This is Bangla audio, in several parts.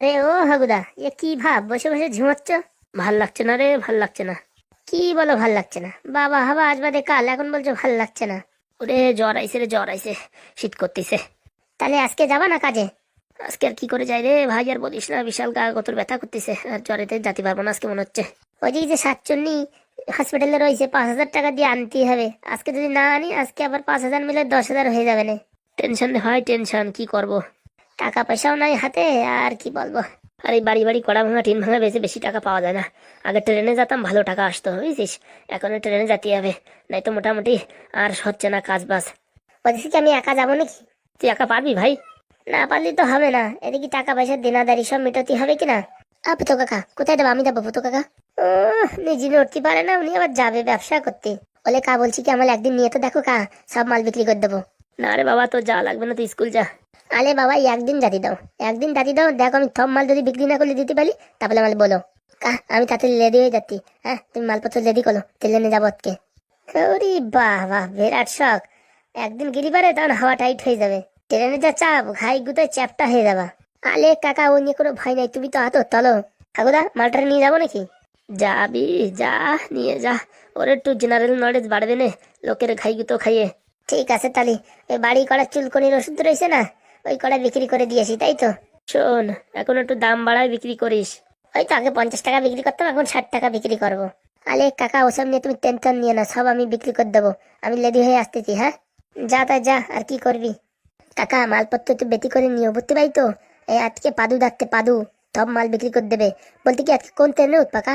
রে ও হাগুদা এ কি ভাব? বসে বসে ঝিমাচ্ছ? ভালো লাগছে না রে ভালো লাগছে না। কি বলো ভালো লাগছে না? বাবা হাবা আজ বাদে কাল এখন বলছো ভালো লাগছে না। ওরে জ্বর আইছে রে জ্বর আইছে শীত করতেছে। তাহলে আজকে যাবা না কাজে? আজকে আর কি করে যাই রে ভাই আর বলিস না বিশাল গা গতর ব্যথা করতেছে আর জ্বরেতে যাতে পারব না আজকে মনে হচ্ছে। ওই যে যে সাতচন্নি হসপিটালে রয়েছে পাঁচ হাজার টাকা দিয়ে আনতেই হবে। আজকে যদি না আনি আজকে আবার পাঁচ হাজার মিলে দশ হাজার হয়ে যাবে না। টেনশন হয় টেনশন কি করব? টাকা পয়সাও নাই হাতে, আর কি বলব? আর এই বাড়ি বাড়ি কড়া ভাঙা, টিন ভাঙা বেশি বেশি টাকা পাওয়া যায় না। আগে ট্রেনে যেতাম, ভালো টাকা আসতো, বুঝছিস? এখন ট্রেনে যেতে হবে। নাই তো মোটামুটি আর হচ্ছে না কাজ বাজ বলছি কি, আমি একা যাব নাকি? তুই একা পারবি ভাই? না পারলে তো হবে না। এদিকে টাকা পয়সা দেনাদারি সব মেটাতে হবে কিনা? আ পুতো কাকা, কোথায় যাব? আমি যাব পুতো কাকা? ও নিজে নড়তে পারে না, উনি আবার যাবে ব্যবসা করতে। বলে কা বলছি কি, আমার একদিন নিয়ে তো দেখো কা, সব মাল বিক্রি করে দেবো। না রে বাবা তো যা লাগবে না, তুই স্কুল যা। আলে বাবা একদিন জাতি দাও। একদিন জাতি দাও, দেখো আমি সব মাল যদি বিক্রি না করলে দিতে পারি, তাহলে মাল বলো। আমি তাতে লেডি হয়ে যাচ্ছি। হ্যাঁ তুমি মালপত্র রেডি করো, তেলে নিয়ে যাব আজকে। ওরে বাহ বিরাট শখ। একদিন গিরি পারে, তখন হাওয়া টাইট হয়ে যাবে। ট্রেনে যা চাপ, ঘাই গুতোয় চ্যাপটা হয়ে যাবা। আলে কাকা ও নিয়ে কোনো ভয় নাই, তুমি তো হাতো তলো ঠাকুদা মালটা নিয়ে যাব নাকি? যাবি, যা, নিয়ে যা। ওর একটু জেনারেল নলেজ বাড়বে না, লোকের ঘাই গুতো খাইয়ে। ঠিক আছে তাহলে ওই বাড়ি করা চুলকনির ওষুধ রয়েছে না ওই কড়া বিক্রি করে দিয়েছি তাই তো? শোন এখন একটু দাম বাড়ায় বিক্রি করিস। ওই তো আগে পঞ্চাশ টাকা বিক্রি করতাম এখন ষাট টাকা বিক্রি করব। আলে কাকা ওসব নিয়ে তুমি টেনশন নিয়ে না সব আমি বিক্রি করে দেবো। আমি লেডি হয়ে আসতেছি হ্যাঁ? যা তা যা আর কি করবি? কাকা মালপত্র একটু বেশি করে নিও বুঝতে পারি তো? এই আজকে পাদু ডাকতে পাদু সব মাল বিক্রি করে দেবে। বলতে কি আজকে কোন ট্রেনে উঠ পাকা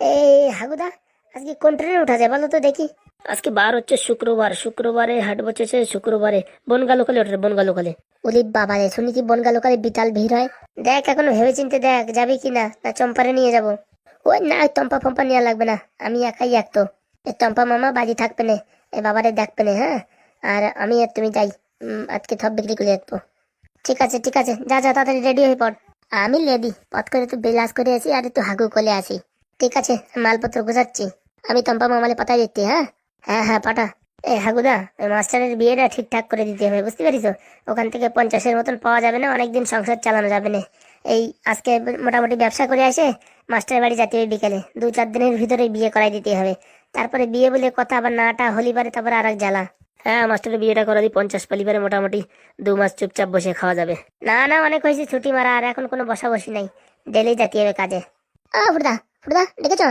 এই হাগুদা আজকে কোন ট্রেনে উঠা যায় বলো তো দেখি। আজকে বার হচ্ছে শুক্রবার। শুক্রবারে হাট বসেছে, শুক্রবারে বনগা লোকালে ওঠে বনগা লোকালে ওলি বাবা রে, শুনি কি বনগা লোকালে বিতাল ভিড় হয়? দেখ, এখন ভেবে চিনতে দেখ, যাবি কি না? না, চম্পারে নিয়ে যাব। ওই না টম্পা ফম্পা নেওয়া লাগবে না। আমি একাই এক তো। এ টম্পা মামা বাজি থাকবে না, এ বাবারে দেখবে না হ্যাঁ? আর আমি আর তুমি যাই আজকে সব বিক্রি করে আসব। ঠিক আছে ঠিক আছে, যা যা, তাড়াতাড়ি রেডি হয়ে পড়। আমি রেডি পথ করে একটু বিলাস করে আসি আর একটু হাগু করে আসি। ঠিক আছে, মালপত্র গোছাচ্ছি। আমি টম্পা মামালে পাঠাই দিচ্ছি হ্যাঁ? হ্যাঁ হ্যাঁ পাঠা এ হাগুদা, মাস্টারের বিয়েটা ঠিকঠাক করে দিতে হবে, বুঝতে পারিস ওখান থেকে পঞ্চাশের মতন পাওয়া যাবে না, অনেকদিন সংসার চালানো যাবে না। এই আজকে মোটামুটি ব্যবসা করে আসে মাস্টারের বাড়ি যেতে বিকেলে, দু চার দিনের ভিতরে বিয়ে করাই দিতে হবে। তারপরে বিয়ে বলে কথা আবার নাটা হলি পারে তারপরে আর এক জ্বালা। হ্যাঁ মাস্টারের বিয়েটা করা দিই পঞ্চাশ পালিবারে মোটামুটি দু মাস চুপচাপ বসে খাওয়া যাবে। না না, অনেক হয়েছে ছুটি মারা, আর এখন কোনো বসা বসি নাই। ডেলি যেতে হবে কাজে। আ ফুটদা ফুটদা, ডেকেছ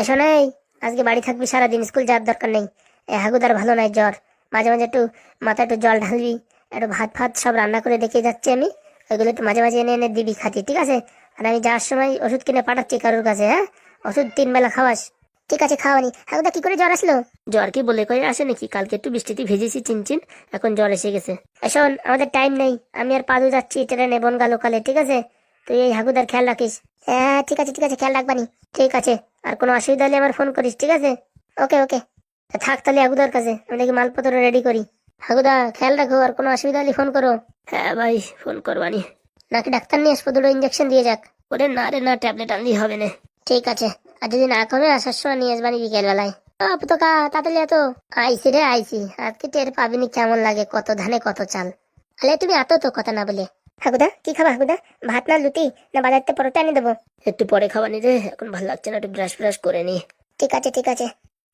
এসো নেই আজকে বাড়ি থাকবি সারাদিন স্কুল যাওয়ার দরকার নেই। হাগুদার ভালো নয় জ্বর। মাঝে মাঝে একটু মাথায় একটু জল ঢালবি একটু ভাত ফাত সব রান্না করে দেখে যাচ্ছি আমি। ওইগুলো একটু মাঝে মাঝে এনে এনে দিবি খাতি ঠিক আছে? আর আমি যাওয়ার সময় ওষুধ কিনে পাঠাচ্ছি কারোর কাছে হ্যাঁ? ওষুধ তিন বেলা খাওয়াস। ঠিক আছে খাওয়ানি। হাগুদা কি করে জ্বর আসলো? জ্বর কি বলে কয়ে আসে নাকি কালকে একটু বৃষ্টিতে ভিজেছি চিনচিন এখন জ্বর এসে গেছে। এ শোন আমাদের টাইম নেই। আমি আর পাদু যাচ্ছি ট্রেনে বনগা লোকালে ঠিক আছে? তুই এই হাগুদার খেয়াল রাখিস। হ্যাঁ ঠিক আছে ঠিক আছে খেয়াল রাখবানি। ঠিক আছে। আর কোনো অসুবিধা হলে আমার ফোন করিস ঠিক আছে? ওকে ওকে থাক তাহলে হাগুদার কাছে আমি নাকি মালপত্র রেডি করি। হাগুদা খেয়াল রাখো আর কোনো অসুবিধা হলে ফোন করো। হ্যাঁ ভাই ফোন করবানি। নাকি ডাক্তার নিয়ে আসব দুটো ইঞ্জেকশন দিয়ে যাক? ওরে না রে না ট্যাবলেট আনলি হবে না। ঠিক আছে আর যদি না কমে আসার সময় নিয়ে আসবানি বিকেল বেলায় তো কা তাড়াতাড়ি এত। আইসি রে আইসি আজকে টের পাবিনি কেমন লাগে কত ধানে কত চাল। আলে তুমি এত তো কথা না বলে। হাগুদা কি খাবা হাগুদা? ভাত না লুটি না বাজারতে পরোটা এনে দেবো? একটু পরে খাবানি রে এখন ভালো লাগছে না একটু ব্রাশ ব্রাশ করে নি। ঠিক আছে ঠিক আছে।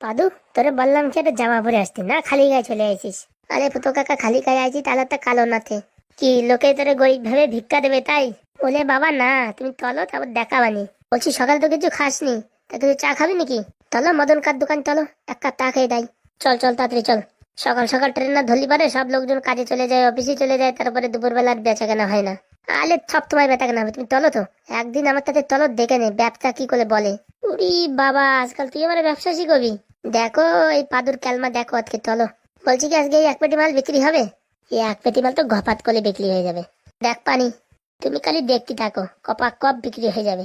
পাদু তোরে বললাম কি একটা জামা পরে আসতি না? খালি গায়ে চলে আসিস আরে পুতো কাকা খালি গায়ে আইছি তাহলে তো কালো নাথে। কি লোকে তোরে গরিব ভেবে ভিক্ষা দেবে তাই? বলে বাবা না তুমি চলো তারপর দেখাবানি। বলছি সকাল তো কিছু খাসনি তা তুই চা খাবি নাকি? চলো মদন কার দোকান চলো এক কাপ চা খেয়ে দেয়। চল চল তাড়াতাড়ি চল। সকাল সকাল ট্রেন না ধরলি পারে, সব লোকজন কাজে চলে যায় অফিসে চলে যায়, তারপরে দুপুরবেলা আর বেচা কেনা হয় না। আলে সব তোমার বেচা কেনা হবে, তুমি চলো তো। একদিন আমার তাতে চলো দেখে নে, ব্যবসা কি করে বলে। উরি বাবা, আজকাল তুই আমার ব্যবসা শিখবি দেখো, এই পাদুর ক্যালমা দেখো আজকে চলো বলছি কি আজকে এই এক পেটি মাল বিক্রি হবে? এই এক পেটি মাল তো ঘপাত করে বিক্রি হয়ে যাবে। দেখ পানি, তুমি খালি দেখতে থাকো কপা কপ বিক্রি হয়ে যাবে।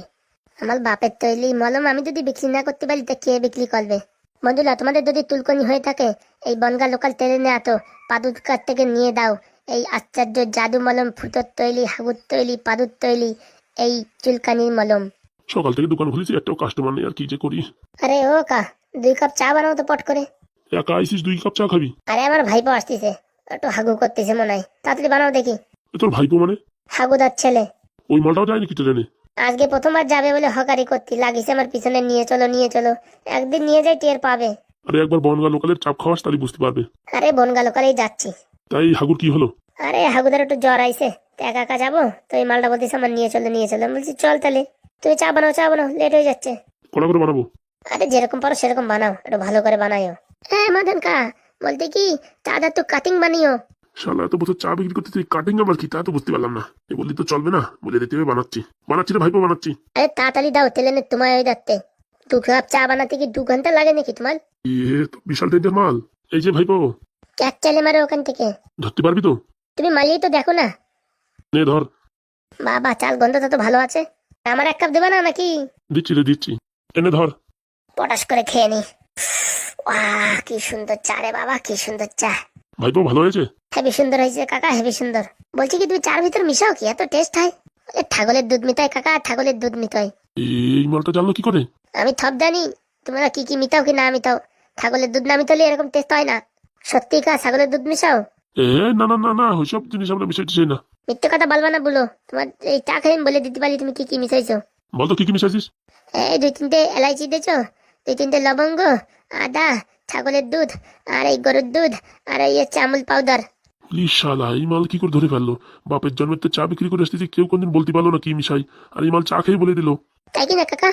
আমার বাপের তৈরি মলম আমি যদি বিক্রি না করতে পারি, তা কে বিক্রি করবে? বন্ধুরা তোমাদের যদি তুলকনি হয়ে থাকে এই বনগা লোকাল ট্রেনে এত পাদুর কাছ থেকে নিয়ে দাও। এই আশ্চর্য জাদু মলম ফুটোর তৈলি হাগুর তৈলি পাদুর তৈলি এই চুলকানির মলম। সকাল থেকে দোকান খুলেছি একটাও কাস্টমার নেই আর কি যে করি? আরে ও কা দুই কাপ চা বানাও তো পট করে। একা আইসিস দুই কাপ চা খাবি? আরে আমার ভাইপো আসতেছে একটু হাগু করতেছে মনে হয়। তাড়াতাড়ি বানাও দেখি। তোর ভাইপো মানে? হাগুদার ছেলে। ওই মালটাও যায় নাকি ট্রেনে? আজকে প্রথমবার যাবে বলে হকারি করতে। লাগিছে আমার পিছনে নিয়ে চলো নিয়ে চলো। একদিন নিয়ে যাই টের পাবে। আরে একবার বনগা লোকালের চাপ খাওয়াস তাহলে বুঝতে পারবে। আরে বনগা লোকালেই যাচ্ছি। তাই হাগুর কি হলো? আরে হাগুদার একটু জ্বর আইছে। তো একা একা যাব? তো এই মালটা বলতেছে আমার নিয়ে চলো নিয়ে চলো। আমি বলছি চল তাহলে। তুই চা বানাও চা বানাও লেট হয়ে যাচ্ছে। কড়া করে বানাবো? আরে যেরকম পারো সেরকম বানাও একটু ভালো করে বানাইও হ্যাঁ মাদান কা বলতে কি চাঁদা তো কাটিং বানিও। শালা এত বছর চা বিক্রি করতে তুই কাটিং আবার কি? তা তো বুঝতে পারলাম না। এ বললি তো চলবে না? বলে দিতে হবে বানাচ্ছি। বানাচ্ছি রে ভাইপো বানাচ্ছি। আরে তাড়াতাড়ি দাও তেলে নে তোমায় ওই যাচ্ছে দু কাপ চা বানাতে কি দু ঘণ্টা লাগে নাকি তোমার? ইয়ে তো বিশাল টেন্ডার মাল। এই যে ভাইপো। ক্যাক চালে মারো ওখান থেকে। ধরতে পারবি তো? তুমি মালিয়ে তো দেখো না। নে ধর। বাবা চাল গন্ধটা তো ভালো আছে। আমার এক কাপ দেবে না নাকি? দিচ্ছি রে দিচ্ছি। এনে ধর। পটাশ করে খেয়ে নি। ওয়াহ কি সুন্দর চা রে বাবা কি সুন্দর চা। ভাইপো ভালো হয়েছে? হেবি সুন্দর হয়েছে কাকা হেবি সুন্দর। বলছি কি তুমি চার ভিতর মিশাও কি? এত টেস্ট হয়? এ ছাগলের দুধ মিতাই কাকা ছাগলের দুধ মিতাই এই মালটা জানলো কি করে? আমি সব জানি তোমরা কি কি মিটাও কি না মিটাও ছাগলের দুধ না মিটালে এরকম টেস্ট হয় না। সত্যি কা ছাগলের দুধ মিশাও? এ না না না না ওইসব জিনিস আমরা মিশাইতে চাই না। মিথ্যে কথা বলবা না বলো। তোমার এই চা খেয়ে বলে দিতে পারি তুমি কি কি মিশাইছো। বলতো কি কি মিশাইছিস? এই দুই তিনটে এলাইচি দিয়েছ দুই তিনটে লবঙ্গ আদা ছাগলের দুধ আর এই গরুর দুধ আর এই হচ্ছে আমুল পাউডার প্লিজ শালা এই মাল কি করে ধরে ফেলল? বাপের জন্মের তো চা বিক্রি করে আসতেছি কেউ কোনদিন বলতে পারল না কি মিশাই। আর এই মাল চা খেয়ে বলে দিল। তাই কি না কাকা?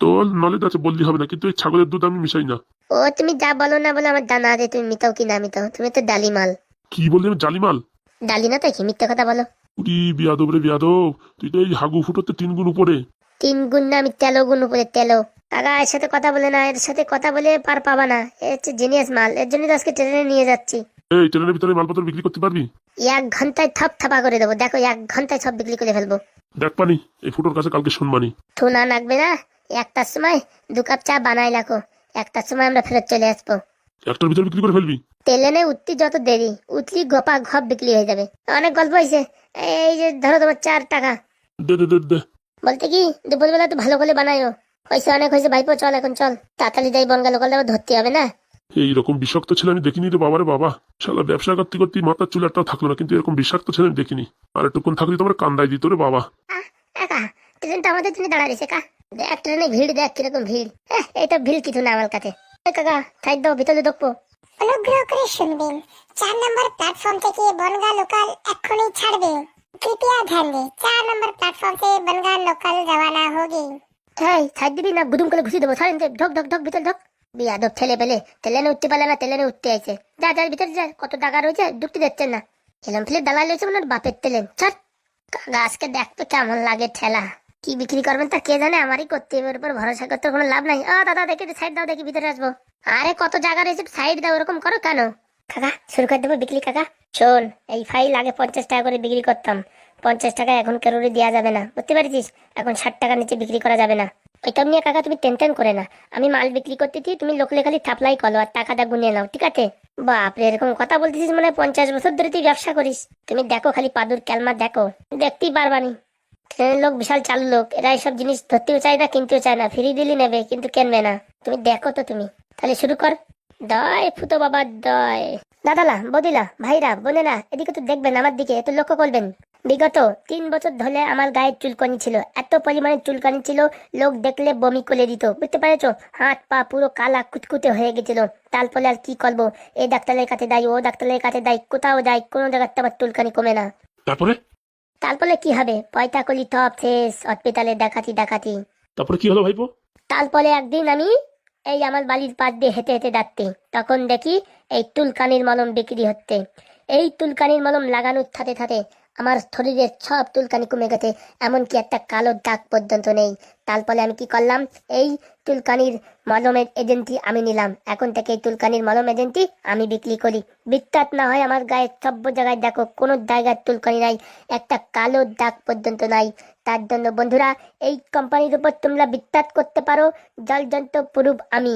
তো নলেজ আছে বললি হবে না কিন্তু এই ছাগলের দুধ আমি মিশাই না। ও তুমি যা বলো না বলো আমার জানা আছে তুমি মিটাও কি না মিটাও তুমি তো ডালি মাল। কি বললি আমি জালি মাল? ডালি না তাই কি মিথ্যে কথা বলো। উরি বিয়াদব রে বিয়াদব তুই তো এই হাগু ফুটোতে তিন গুণ উপরে। তিন গুণ না আমি তেলো গুণ উপরে তেলো। কাকা এর সাথে কথা বলে না এর সাথে কথা বলে পার পাবা না। এ হচ্ছে জিনিয়াস মাল এর জন্য তো আজকে ট্রেনে নিয়ে যাচ্ছি। এই ট্রেনের ভিতরে মালপত্র বিক্রি করতে পারবি? এক ঘন্টায় থপ থাপা করে দেবো। দেখো এক ঘন্টায় সব বিক্রি করে ফেলব। দেখ পানি এই ফুটোর কাছে কালকে শুনবানি থুনা নাকবে না একটার সময় দু কাপ চা বানাই রাখো। একটার সময় আমরা ফেরত চলে আসব। একটার ভিতরে বিক্রি করে ফেলবি? তেলেনে উঠতি যত দেরি উঠলি গপা ঘপ বিক্রি হয়ে যাবে। অনেক গল্প হয়েছে। এই যে ধরো তোমার চার টাকা। দে দে দে দে। বলতে কি দুপুরবেলা তো ভালো করে বানাইও। হয়েছে অনেক হয়েছে ভাইপো চল এখন চল তাড়াতাড়ি যাই বনগা লোকাল আবার ধরতে হবে না এইরকম বিষাক্ত ছেলে আমি দেখিনি রে বাবারে বাবা শালা ব্যবসা করতে করতে মাথার চুল একটা থাকলো না কিন্তু এরকম বিষাক্ত ছেলে আমি দেখিনি আর একটুক্ষণ থাকলে তোমার কান্দাই দিত রে বাবা আহ, একা ট্রেনটা আমাদের জন্য দাঁড়া রয়েছে কা দেখ ট্রেনে ভিড় দেখ কিরকম ভিড় হ্যাঁ এইটা ভিড় কিছু না আমার কাছে এ কাকা থাক দাও ভিতরে দেখবো অনুগ্রহ করে শুনবেন চার নম্বর প্ল্যাটফর্ম থেকে বনগা লোকাল এক্ষুনি ছাড়বে कृपया ध्यान दें चार नंबर प्लेटफॉर्म से बनगा लोकल रवाना होगी হ্যাঁ থাক দিবি না গুদুম করে ঘুষি দেবো। ছাড়েন ঢক ঢক ঢক, ভিতরে ঢক। বিয়াদব ছেলে পেলে তেলেনে উঠতে পারলে না তেলেনে উঠতে আইছে। যা যা, ভিতরে যা, কত টাকা রয়েছে, ঢুকতে যাচ্ছেন না। এলাম ফেলে দালাল রয়েছে মানে বাপের তেলেন ছাড় কাকা আজকে দেখ তো কেমন লাগে ঠেলা। কি বিক্রি করবেন তা কে জানে, আমারই করতে হবে উপর ভরসা করতে কোনো লাভ নাই। ও দাদা, দেখি সাইড দাও, দেখি ভিতরে আসব। আরে, কত জায়গা রয়েছে সাইড দাও, ওরকম করো কেন? কাকা, শুরু করে দেবো বিক্রি, কাকা। শোন, এই ফাইল আগে পঞ্চাশ টাকা করে বিক্রি করতাম। পঞ্চাশ টাকা এখন কারোরই দেওয়া যাবে না। বুঝতে পারছিস? এখন ষাট টাকার নিচে বিক্রি করা যাবে না। ওইটা নিয়ে কাকা তুমি টেনশন করে না। আমি মাল বিক্রি করতেছি, তুমি লোকলে খালি থাপলাই করো আর টাকাটা গুনিয়ে নাও, ঠিক আছে? বাপরে, এরকম কথা বলতেছিস মানে পঞ্চাশ বছর ধরে তুই ব্যবসা করিস। তুমি দেখো খালি পাদুর ক্যালমা দেখো। দেখতেই পারবানি ট্রেনের লোক, বিশাল চালু লোক, এরা এইসব জিনিস ধরতেও চায় না, কিনতেও চায় না, ফ্রি দিলি নেবে, কিন্তু কেনবে না? তুমি দেখো তো তুমি। তাহলে শুরু কর। দয় ফুতো বাবা, দয়। দাদালা, বদিলা, ভাইরা, বোনেরা, এদিকে তো দেখবেন আমার দিকে একটু লক্ষ্য করবেন। বিগত তিন বছর ধরে আমার গায়ে চুলকানি ছিল। এত পরিমাণে চুলকানি ছিল লোক দেখলে বমি করে দিত। বুঝতে পেরেছ? হাত পা পুরো কালা কুচকুচে হয়ে গেছিল। তারপরে আর কি করব? এই ডাক্তারের কাছে যাই ও ডাক্তারের কাছে যাই কোথাও যাই কোনো জায়গাতে আমার চুলকানি কমে না। তারপরে? তারপরে কি হবে? পয়তা কলি টপ শেষ হসপিটালে দেখাতি দেখাতি তারপরে কি হলো ভাইপো? তারপরে একদিন আমি এই আমার বাড়ির পাশ দিয়ে হেঁটে হেঁটে ডাকতে তখন দেখি এই তুলকানির মলম বিক্রি হচ্ছে। এই তুলকানির মলম লাগানোর সাথে সাথে আমার শরীরের সব তুলকানি কমে গেছে, এমনকি একটা কালো দাগ পর্যন্ত নেই। তারপরে আমি কি করলাম? এই তুলকানির মলমের এজেন্সি আমি নিলাম। এখন থেকে এই তুলকানির মলম এজেন্সি আমি বিক্রি করি। বিত্তাত না হয় আমার গায়ে সব জায়গায় দেখো, কোনো জায়গায় তুলকানি নাই, একটা কালো দাগ পর্যন্ত নাই। তার জন্য বন্ধুরা, এই কোম্পানির উপর তোমরা বিত্তাত করতে পারো জল যন্ত্র পুরুপ আমি।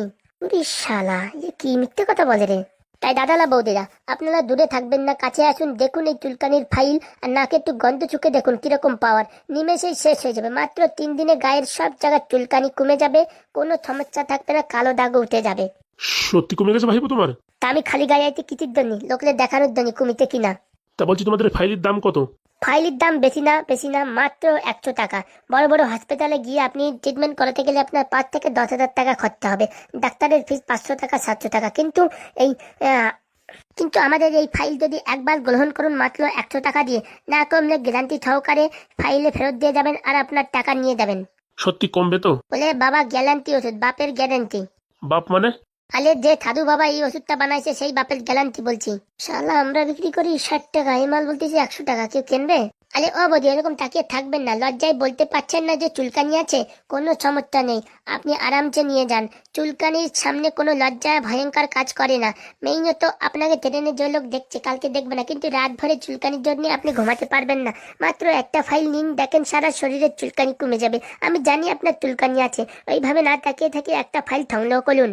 শালা এ কি মিথ্যে কথা বলে রে? তাই দাদালা বৌদিরা আপনারা দূরে থাকবেন না কাছে আসুন দেখুন এই চুলকানির ফাইল আর নাকে একটু গন্ধ চুকে দেখুন কীরকম পাওয়ার। নিমেষেই শেষ হয়ে যাবে মাত্র তিন দিনে গায়ের সব জায়গায় চুলকানি কমে যাবে কোনো সমস্যা থাকবে না কালো দাগ উঠে যাবে। সত্যি কমে গেছে ভাইপো তোমার? তা আমি খালি গায়ে আইতে কিচির দনি লোকলে দেখানোর দনি কমিতে কিনা। তা বলছি তোমাদের ফাইলের দাম কত? ফাইলের দাম বেশি না বেশি না মাত্র একশো টাকা। বড় বড় হসপিটালে গিয়ে আপনি ট্রিটমেন্ট করাতে গেলে আপনার পাঁচ থেকে দশ হাজার টাকা খরচা হবে। ডাক্তারের ফিস পাঁচশো টাকা সাতশো টাকা। কিন্তু এই কিন্তু আমাদের এই ফাইল যদি একবার গ্রহণ করুন মাত্র একশো টাকা দিয়ে না কমলে গ্যারান্টি সহকারে ফাইলে ফেরত দিয়ে যাবেন আর আপনার টাকা নিয়ে যাবেন। সত্যি কমবে তো? বলে বাবা গ্যারান্টি ওষুধ বাপের গ্যারান্টি বাপ মানে? আলে যে থাদু বাবা এই ওষুধটা বানাইছে, সেই বাপের গ্যালান্টি বলছি। শালা, আমরা বিক্রি করি ষাট টাকা, এই মাল বলতেছি একশো টাকা, কেউ কিনবে? আরে ও বদি, এরকম তাকিয়ে থাকবেন না। লজ্জায় বলতে পারছেন না যে চুলকানি আছে, কোনো সমস্যা নেই। আপনি আরামসে নিয়ে যান। চুলকানির সামনে কোনো লজ্জা ভয়ঙ্কর কাজ করে না। তো আপনাকে ট্রেনে যে লোক দেখছে, কালকে দেখবে না। কিন্তু রাত ভরে চুলকানির জন্য আপনি ঘুমাতে পারবেন না। মাত্র একটা ফাইল নিন, দেখেন সারা শরীরের চুলকানি কমে যাবে। আমি জানি আপনার চুলকানি আছে। ওইভাবে না তাকিয়ে থাকে, একটা ফাইল সংগ্রহ করুন।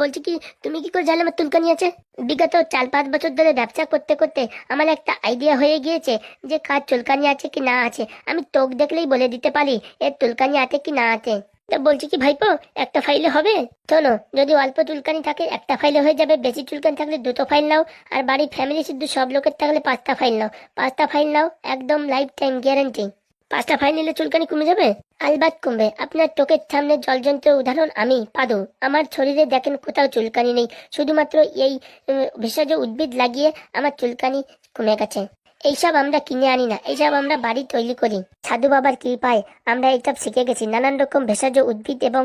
বলছি কি, তুমি কি করে জানলে আমার চুলকানি আছে? বিগত চার পাঁচ বছর ধরে ব্যবসা করতে করতে আমার একটা আইডিয়া হয়ে গিয়েছে যে কার চুলকানি আছে কি না আছে? আমি তোক দেখলেই বলে দিতে পারি এর চুলকানি আছে কি না আছে? তা বলছি কি ভাইপো, একটা ফাইলে হবে? শোনো, যদি অল্প চুলকানি থাকে, একটা ফাইলে হয়ে যাবে। বেশি চুলকানি থাকলে দুটো ফাইল নাও, আর বাড়ির ফ্যামিলি শুধু সব লোকের থাকলে পাঁচটা ফাইল নাও। পাঁচটা ফাইল নাও, একদম লাইফ টাইম গ্যারান্টি পাঁচটা ফাইল নিলে চুলকানি কমে যাবে? আলবাত কমবে। আপনার চোখের সামনে জলযন্ত্রের উদাহরণ আমি, পাদু। আমার শরীরে দেখেন কোথাও চুলকানি নেই। শুধুমাত্র এই ভেষজ উদ্ভিদ লাগিয়ে আমার চুলকানি কমে গেছে। এইসব আমরা কিনে আনি না, এইসব আমরা বাড়ি তৈরি করি। সাধু বাবার কৃপায় আমরা এইসব শিখে গেছি। নানান রকম ভেষজ উদ্ভিদ এবং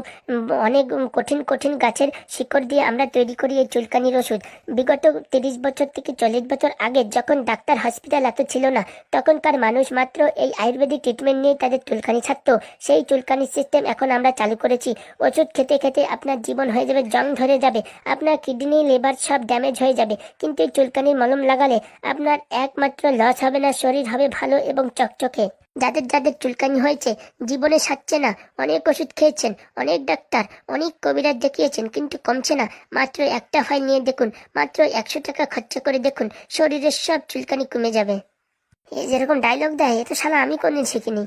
অনেক কঠিন কঠিন গাছের শিকড় দিয়ে আমরা তৈরি করি এই চুলকানির ওষুধ। বিগত তিরিশ বছর থেকে চল্লিশ বছর আগে যখন ডাক্তার হসপিটাল এত ছিল না, তখনকার মানুষ মাত্র এই আয়ুর্বেদিক ট্রিটমেন্ট নিয়ে তাদের চুলকানি ছাড়তো। সেই চুলকানির সিস্টেম এখন আমরা চালু করেছি। ওষুধ খেতে খেতে আপনার জীবন হয়ে যাবে, জং ধরে যাবে, আপনার কিডনি লেবার সব ড্যামেজ হয়ে যাবে। কিন্তু এই চুলকানির মলম লাগালে আপনার একমাত্র লস হবে না, শরীর হবে ভালো এবং চকচকে। যাদের যাদের চুলকানি হয়েছে, জীবনে সারছে না, অনেক ওষুধ খেয়েছেন, অনেক ডাক্তার, অনেক কবিরাজ দেখিয়েছেন, কিন্তু কমছে না। মাত্র একটা ফাইল নিয়ে দেখুন, মাত্র একশো টাকা খরচা করে দেখুন, শরীরের সব চুলকানি কমে যাবে। এই যেরকম ডায়লগ দেয় এটা শালা আমি কোনদিন শিখিনি।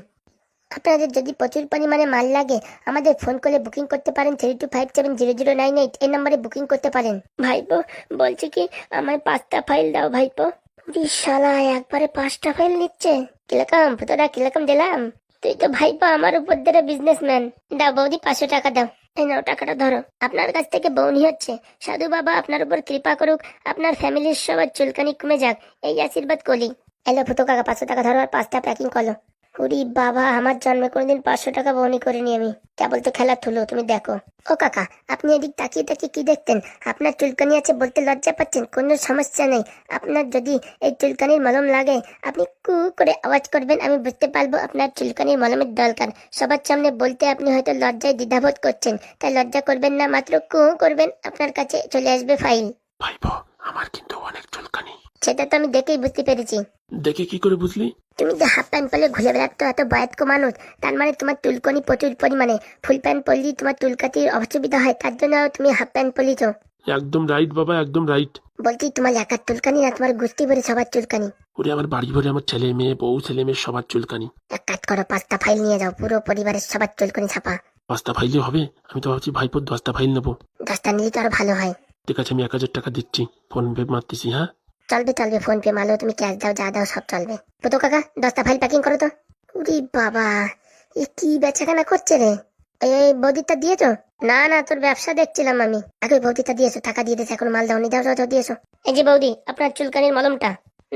আপনাদের যদি প্রচুর পরিমাণে মাল লাগে, আমাদের ফোন করে বুকিং করতে পারেন three two five seven zero zero nine eight এই নম্বরে বুকিং করতে পারেন। ভাইপো, বলছি কি আমার পাঁচটা ফাইল দাও ভাইপো। বিশালা একবারে পাঁচটা ফাইল নিচ্ছে। কীরকম ফুটোরা কীরকম দিলাম? তুই তো ভাইপো আমার উপর ধরে বিজনেসম্যান দাও বৌদি, পাঁচশো টাকা দাও। এই নাও টাকাটা ধরো। আপনার কাছ থেকে বৌনি হচ্ছে। সাধু বাবা আপনার উপর কৃপা করুক, আপনার ফ্যামিলির সবার চুলকানি কমে যাক। এই আশীর্বাদ করি এলো ভুতো কাকা, পাঁচশো টাকা ধরো আর পাঁচটা প্যাকিং করো ওরে বাবা, আমার জন্মে কোনোদিন পাঁচশো টাকা বহনি করিনি আমি। কেবল তো খেলা থুলো তুমি দেখো। ও কাকা, আপনি এদিক তাকিয়ে তাকিয়ে কি দেখতেন? আপনার চুলকানি আছে বলতে লজ্জা পাচ্ছেন, কোনো সমস্যা নেই। আপনার যদি এই চুলকানির মলম লাগে, আপনি কু করে আওয়াজ করবেন, আমি বুঝতে পারব আপনার চুলকানির মলমের দরকার। সবার সামনে বলতে আপনি হয়তো লজ্জায় দ্বিধাবোধ করছেন, তাই লজ্জা করবেন না, মাত্র কু করবেন, আপনার কাছে চলে আসবে ফাইল। আমার কিন্তু অনেক চুলকানি। সেটা তো আমি দেখেই বুঝতে পেরেছি। দেখে কি করে বুঝলি? তুমি যে হাফ প্যান্ট পরলে ঘুরে বেড়াচ্ছ এত বয়স্ক মানুষ তার মানে তোমার চুলকনি প্রচুর পরিমাণে। ফুল প্যান্ট পরলেই তোমার চুলকাতির অসুবিধা হয় তার জন্য তুমি হাফ প্যান্ট পরিছ একদম রাইট বাবা একদম রাইট বলছি তোমার একার চুলকানি না তোমার গোষ্ঠী ভরে সবার চুলকানি? ওরে আমার বাড়ি ভরে আমার ছেলে মেয়ে বউ ছেলে মেয়ে সবার চুলকানি। এক কাজ করো পাঁচটা ফাইল নিয়ে যাও পুরো পরিবারের সবার চুলকানি ছাপা। পাঁচটা ফাইলে হবে? আমি তো ভাবছি ভাইপোর দশটা ফাইল নেব। দশটা নিলে তো আরও ভালো হয়। ঠিক আছে আমি এক হাজার টাকা দিচ্ছি। ফোন পে মারতেছি হ্যাঁ? চলবে চলবে ফোন পে মালো তুমি ক্যাশ দাও যা দাও সব চলবে। তো কাকা দশটা ফাইল প্যাকিং করো তো। উরি বাবা এ কি বেচাকেনা করছে রে? এই বৌদিটা দিয়েছ? না না তোর ব্যবসা দেখছিলাম আমি। আগে বৌদিটা দিয়েছ টাকা দিয়ে দিয়েছে এখন মাল দাও দাও দাও দিয়েছ। এই যে বৌদি আপনার চুলকানির মলমটা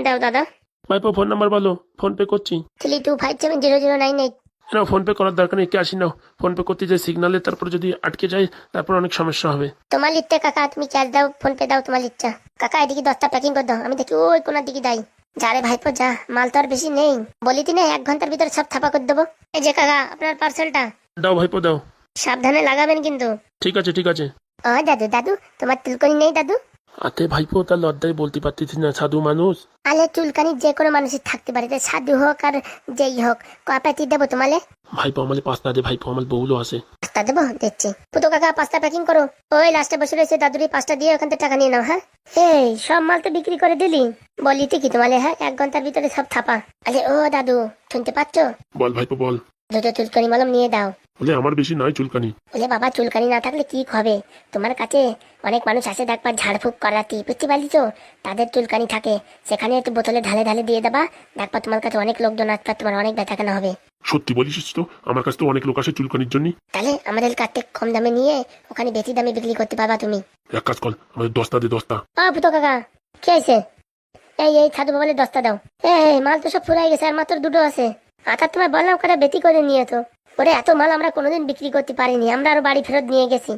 দাও দাদা। ভাইপো ফোন নাম্বার বলো ফোন পে করছি। Three two five seven zero zero nine eight না ফোন পে করার দরকার নেই কে আসি নাও। ফোন পে করতে যাই সিগনালে তারপর যদি আটকে যায় তারপর অনেক সমস্যা হবে। তোমার লিখতে কাকা তুমি ক্যাশ দাও ফোন পে দাও তোমার ইচ্ছা কাকা এদিকে দশটা প্যাকিং করে দাও আমি দেখি ওই কোনার দিকে দাই যা রে ভাইপো যা মাল তো আর বেশি নেই। বলি তিনে এক ঘণ্টার ভিতরে সব থাপা করে দেবো। এই যে কাকা আপনার পার্সেলটা দাও ভাইপো দাও। সাবধানে লাগাবেন কিন্তু। ঠিক আছে ঠিক আছে। ও দাদু দাদু তোমার চুলকানি নেই দাদু? আতে ভাইপো তার লজ্জায় বলতে পারতেছি না সাধু মানুষ। আলে চুলকানি যে কোনো মানুষের থাকতে পারে তা সাধু হোক আর যেই হোক কপাতি দেবো তোমালে? ভাইপো আমার পাঁচটা দে ভাইপো আমার বউলো আছে। পাঁচটা দেবো? দিচ্ছি পুতো কাকা পাঁচটা প্যাকিং করো। ওই লাস্টে বসে রয়েছে দাদুরি পাঁচটা দিয়ে ওখান থেকে টাকা নিয়ে নাও হ্যাঁ? এই সব মাল তো বিক্রি করে দিলি। বলি কি তোমালে হ্যাঁ? এক ঘণ্টার ভিতরে সব থাপা। আরে ও দাদু শুনতে পাচ্ছ? বল ভাইপো বল। দুটো চুলকানি মলম নিয়ে দাও। বলে আমার বেশি নাই চুলকানি। বলে বাবা চুলকানি না থাকলে কি হবে? তোমার কাছে অনেক মানুষ আসে দেখবার ঝাড়ফুঁক করাতি বুঝতে পারলি তো? তাদের চুলকানি থাকে। সেখানে একটু বোতলে ঢালে ঢালে দিয়ে দেবা। দেখবা তোমার কাছে অনেক লোকজন আসবে তোমার অনেক ব্যথা কেন হবে? সত্যি বলিস তো? আমার কাছে তো অনেক লোক আসে চুলকানির জন্য। তাহলে আমাদের কাছ থেকে কম দামে নিয়ে ওখানে বেশি দামে বিক্রি করতে পারবা তুমি। এক কাজ কর আমাদের দশটা দে দশটা। ও পুতো কাকা কি আছে এই এই সাধু বাবালে দশটা দাও। এই মাল তো সব ফুরাই গেছে আর মাত্র দুটো আছে। আটা তোমার বললাম কটা বেটি করে নিয়ে তো ওরে এত মাল আমরা কোনোদিন বিক্রি করতে পারিনি। আমরা আরও বাড়ি ফেরত নিয়ে গেছি।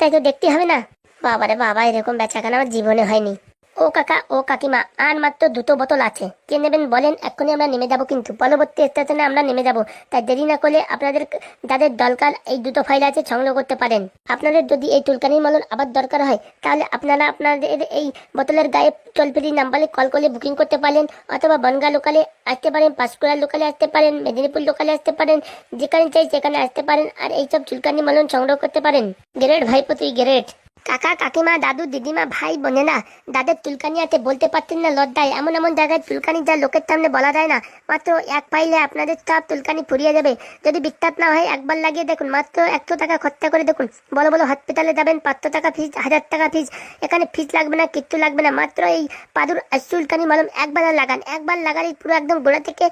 তাই তো দেখতে হবে না? বাবারে বাবা, এরকম বেচাকেনা আমার জীবনে হয়নি। ও কাকা ও কাকিমা আর মাত্র দুটো বোতল আছে। কে নেবেন বলেন, এক্ষুনি আমরা নেমে যাব কিন্তু। পরবর্তী স্টেশনে আমরা নেমে যাব। তাই দেরি না করলে আপনাদের, যাদের দরকার, এই দুটো ফাইল আছে সংগ্রহ করতে পারেন। আপনাদের যদি এই তুলকানির মলন আবার দরকার হয়, তাহলে আপনারা আপনাদের এই বোতলের গায়ে টোল নাম্বারে কল করে বুকিং করতে পারেন, অথবা বনগা লোকালে আসতে পারেন, পাঁশকুড়া লোকালে আসতে পারেন, মেদিনীপুর লোকালে আসতে পারেন, যেখানে চাই সেখানে আসতে পারেন, আর এইসব চুলকানি মলন সংগ্রহ করতে পারেন। গ্রেট ভাইপো তুই গ্রেট কাকা, কাকিমা, দাদু, দিদিমা, ভাই, বোনেরা দাদের চুলকানি আছে বলতে পারতেন না লজ্জায়। এমন এমন জায়গায় তুলকানি যা লোকের সামনে বলা যায় না। মাত্র এক পাইলে আপনাদের সব তুলকানি ফুরিয়ে যাবে। যদি বিখ্যাত না হয়, একবার লাগিয়ে দেখুন। মাত্র একশো টাকা খরচা করে দেখুন। বড় বড় হসপিটালে যাবেন, পাঁচশো টাকা ফিজ হাজার টাকা ফিজ এখানে ফিজ লাগবে না, কিচ্ছু লাগবে না। মাত্র এই পাদুর চুলকানি মলম একবার লাগান। একবার লাগালে পুরো একদম গোড়া থেকে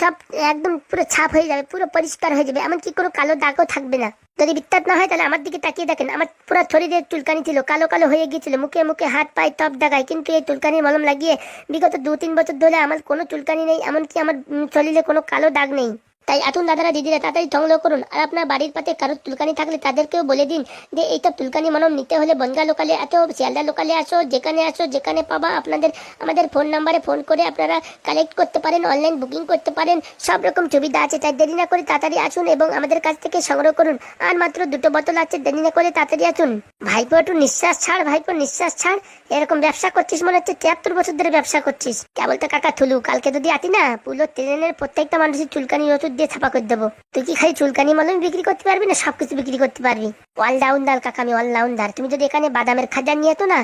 সব একদম পুরো ছাপ হয়ে যাবে, পুরো পরিষ্কার হয়ে যাবে। এমনকি কোনো কালো দাগও থাকবে না। যদি বিত্তাত না হয় তাহলে আমার দিকে তাকিয়ে দেখেন। আমার পুরো শরীরের চুলকানি ছিল, কালো কালো হয়ে গিয়েছিল, মুখে মুখে হাত পায়ে টপ দেখায়। কিন্তু এই চুলকানির মলম লাগিয়ে বিগত দু তিন বছর ধরে আমার কোনো চুলকানি নেই, এমনকি আমার শরীরে কোনো কালো দাগ নেই। তাই এখন দাদারা, দিদিরা, তাড়াতাড়ি সংগ্রহ করুন। আর আপনার বাড়ির পাশে কারোর তুলকানি থাকলে তাদেরকেও বলে দিন যে এইসব তুলকানি মলম নিতে হলে বনগা লোকালে এতো শিয়ালদা লোকালে আসো, যেখানে আসো, যেখানে পাবা আপনাদের, আমাদের ফোন নাম্বারে ফোন করে আপনারা কালেক্ট করতে পারেন, অনলাইন বুকিং করতে পারেন। সব রকম সুবিধা আছে, তাই দেরি না করে তাড়াতাড়ি আসুন এবং আমাদের কাছ থেকে সংগ্রহ করুন। আর মাত্র দুটো বোতল আছে, দেরি না করে তাড়াতাড়ি আসুন। ভাইপো একটু নিঃশ্বাস ছাড়, ভাইপো নিঃশ্বাস ছাড়। এরকম ব্যবসা করছিস মনে হচ্ছে, তিয়াত্তর বছর ধরে ব্যবসা করছিস। কেবল তো কাকা থুলু, কালকে যদি আতি না পুরো ট্রেনের প্রত্যেকটা মানুষের চুলকানি ওষুধ দিয়ে ছাপা করে দেবো। তুই কি খালি চুলকানি মলম বিক্রি করতে পারবি না সবকিছু বিক্রি করতে পারবি? অলরাউন্ডার কাকা আমি অলরাউন্ডার তুমি যদি এখানে বাদামের খাজা নিয়ে তো না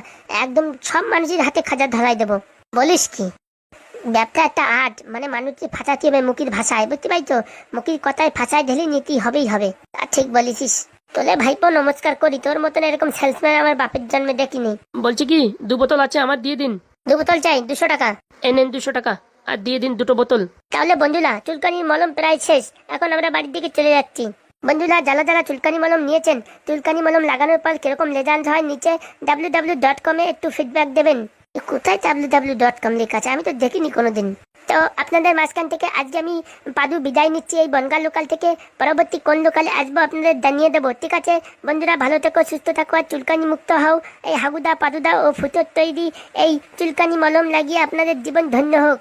একদম সব মানুষের হাতে খাজা ধরাই দেবো। বলিস কি? ব্যবসা একটা আর্ট। মানে মানুষকে ফাঁসাতে হবে মুখির ভাষায় বুঝতে পারছ? মুখির কথায় ফাঁসায় ঢেলে নিতেই হবেই হবে। তা ঠিক বলিসিস তোলে ভাইপো নমস্কার করি। তোর মতন এরকম সেলসম্যান আমার বাপের জন্মে দেখিনি। বলছি কি দু বোতল আছে আমার দিয়ে দিন। দু বোতল চাই দুশো টাকা। এ নেন দুশো টাকা। আর দিয়ে দিন দুটো বোতল। তাহলে বন্ধুরা চুলকানির মলম প্রায় শেষ। এখন আমরা বাড়ির দিকে চলে যাচ্ছি। বন্ধুরা, যারা যারা চুলকানি মলম নিয়েছেন, চুলকানি মলম লাগানোর পর কীরকম রেজাল্ট হয়, নিচে ডাব্লিউ ডাব্লিউ ডট কমে একটু ফিডব্যাক দেবেন। কোথায় ডাব্লিউ ডাব্লিউ ডট কম লেখা আছে? আমি তো দেখিনি কোনোদিন। তো আপনাদের মাঝখান থেকে আজকে আমি পাদু বিদায় নিচ্ছি। এই বনগাঁ লোকাল থেকে পরবর্তী কোন লোকালে আসব আপনাদের জানিয়ে দেবো। ঠিক আছে? বন্ধুরা, ভালো থেকো, সুস্থ থাকো আর চুলকানি মুক্ত হও। এই হাগুদা, পাদুদা ও ফুটোর তৈরি এই চুলকানি মলম লাগিয়ে আপনাদের জীবন ধন্য হোক।